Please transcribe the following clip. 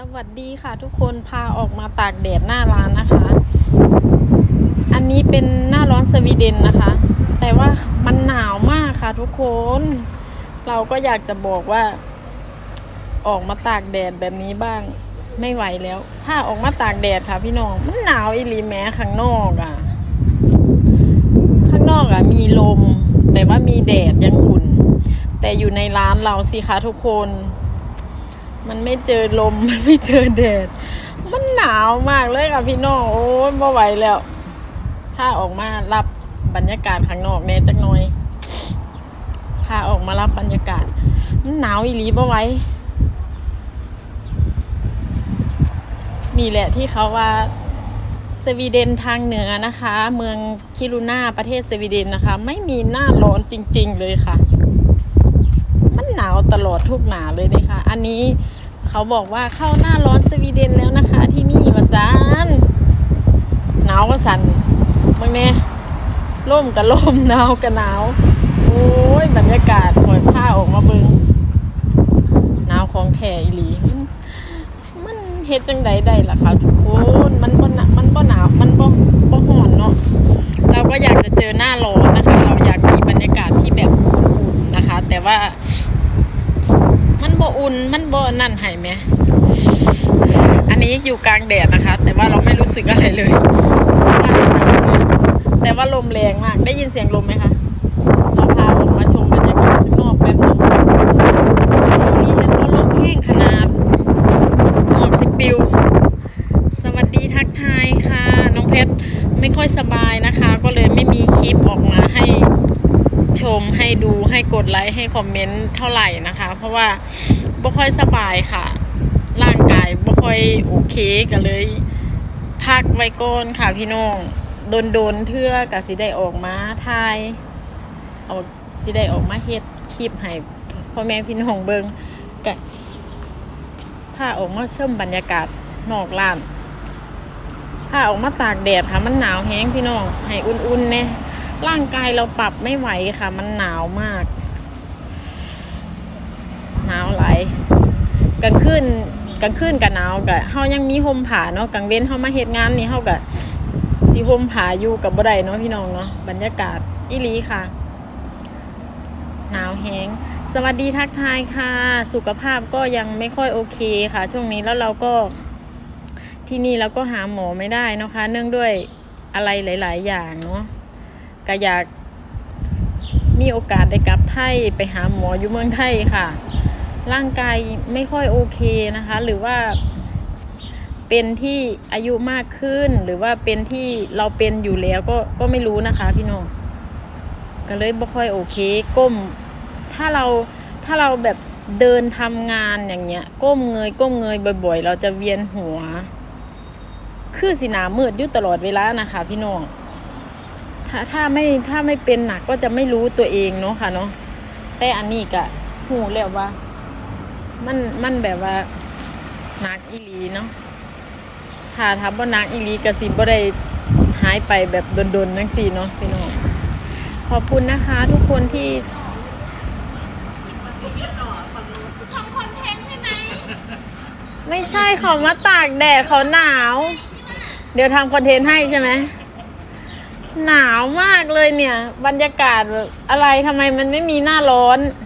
สวัสดีค่ะทุกคนพาออกมาตากแดดหน้าร้านนะคะ อันนี้เป็นหน้าร้อนสวีเดนนะคะ แต่ว่ามันหนาวมากค่ะทุกคน เราก็อยากจะบอกว่า ออกมาตากแดดแบบนี้บ้าง ไม่ไหวแล้ว ถ้าออกมาตากแดดค่ะพี่น้องมันหนาวอีหลีแม้ข้างนอกอะ่ะ ข้างนอกอะ่ะ มีลม แต่ว่ามีแดดยังอุ่น แต่อยู่ในร้านเราสิคะทุกคน มันไม่เจอลม มันไม่เจอแดด มันหนาวมากเลยค่ะพี่น้อง โอ้ยไม่ไหวแล้ว ถ้าออกมารับบรรยากาศข้างนอกแน่จักหน่อยพาออกมารับบรรยากาศมันหนาวอีหลีบ่ไหว้นี่แหละที่เขาว่าสวีเดนทางเหนือนะคะ เมืองคิรุนาประเทศสวีเดนนะคะ ไม่มีหน้าร้อนจริง ๆ เลยค่ะ มันหนาวตลอดทุกหนาเลยนะคะ อันนี้ เขาบอกว่าเข้าหน้าร้อนสวีเดนแล้วนะคะ ที่นี่วาซานหนาวก็สันบางเนี่ร่มกับร่มหนาวกับหนาว โอ้ยบรรยากาศปล่อยผ้าออกมาเบิงหนาวของแท้อีหลี มันเฮ็ดจังใดได้ล่ะคะทุกคนมันบ่หนมันบ่หนาว มันบ่บ่ร้อนเนาะเราก็อยากจะเจอหน้าร้อนนะคะ เราอยากมีบรรยากาศที่แบบอุ่นๆนะคะ แต่ว่า อุ่นมันบ่นั่นให้ไหมอันนี้อยู่กลางแดดนะคะ แต่ว่าเราไม่รู้สึกอะไรเลย แต่ว่าลมแรงมาก ได้ยินเสียงลมไหมคะเราพาออกมาชมบรรยากาศข้างนอกแป๊บนึงมีเห็นว่าลมแห้งขนาดหมวกสิปิว สวัสดีทักทายค่ะ น้องเพชรไม่ค่อยสบายนะคะ ก็เลยไม่มีคลิปออกมาให้ชมให้ดูให้กดไลค์ให้คอมเมนต์เท่าไหร่นะคะ เพราะว่า บ่ค่อยสบายค่ะ ร่างกายบ่ค่อยโอเคก็เลย พักไว้ก่อนค่ะพี่น้องโดนโดนเทื่อกับสิได้ออกมาถ่ายออกสิได้ออกมาเฮ็ดคลิปให้พ่อแม่พี่น้องเบิงกะพาออกมาเชื่อมบรรยากาศนอกร้านถ้าออกมาตากแดดค่ะ มันหนาวแห้งพี่น้องให้อุ่นๆเนี่ยร่างกายเราปรับไม่ไหวค่ะ มันหนาวมาก หนาวไหลายกลางคืนกลางคืนกับหนาวกะเฮายังมีห่มผ้าเนาะกลางเว้นเฮามาเฮ็ดงานนี่เฮากะสิห่มผ้าอยู่กับบ่ได้เนาะพี่น้องเนาะบรรยากาศอีหลีค่ะ หนาวแห้งสวัสดีทักทายค่ะ สุขภาพก็ยังไม่ค่อยโอเคค่ะ ช่วงนี้แล้วเราก็ที่นี่เราก็หาหมอไม่ได้นะคะ เนื่องด้วยอะไรหลาย ๆ อย่างเนาะก็อยากมีโอกาสได้กลับไทยไปหาหมออยู่เมืองไทยค่ะ ร่างกายไม่ค่อยโอเคนะคะ หรือว่าเป็นที่อายุมากขึ้น หรือว่าเป็นที่เราเป็นอยู่แล้วก็ก็ไม่รู้นะคะ พี่น้องก็เลยไม่ค่อยโอเคก้ม ถ้าเราถ้าเราแบบเดินทำงานอย่างเงี้ย ก้มเงย ก้มเงยบ่อย ๆ เราจะเวียนหัว คือสีหนามืดอยู่ตลอดเวลานะคะ พี่น้องถ้าถ้าไม่ถ้าไม่เป็นหนักก็จะไม่รู้ตัวเองเนาะค่ะเนาะแต่อันนี้ก็หูแล้วว่า มันมันแบบว่าหนักอีหลีเนาะถ้าทำว่านักอีหลีกระสิบ่ได้หายไปแบบโดนๆนั่งสี่เนาะพี่น้องขอบคุณนะคะ ทุกคนที่ทำคอนเทนต์ใช่ไหมไม่ใช่เขามาตากแดดเขาหนาว เดี๋ยวทำคอนเทนต์ให้ใช่ไหมหนาวมากเลยเนี่ย บรรยากาศแบบอะไรทำไมมันไม่มีหน้าร้อนเ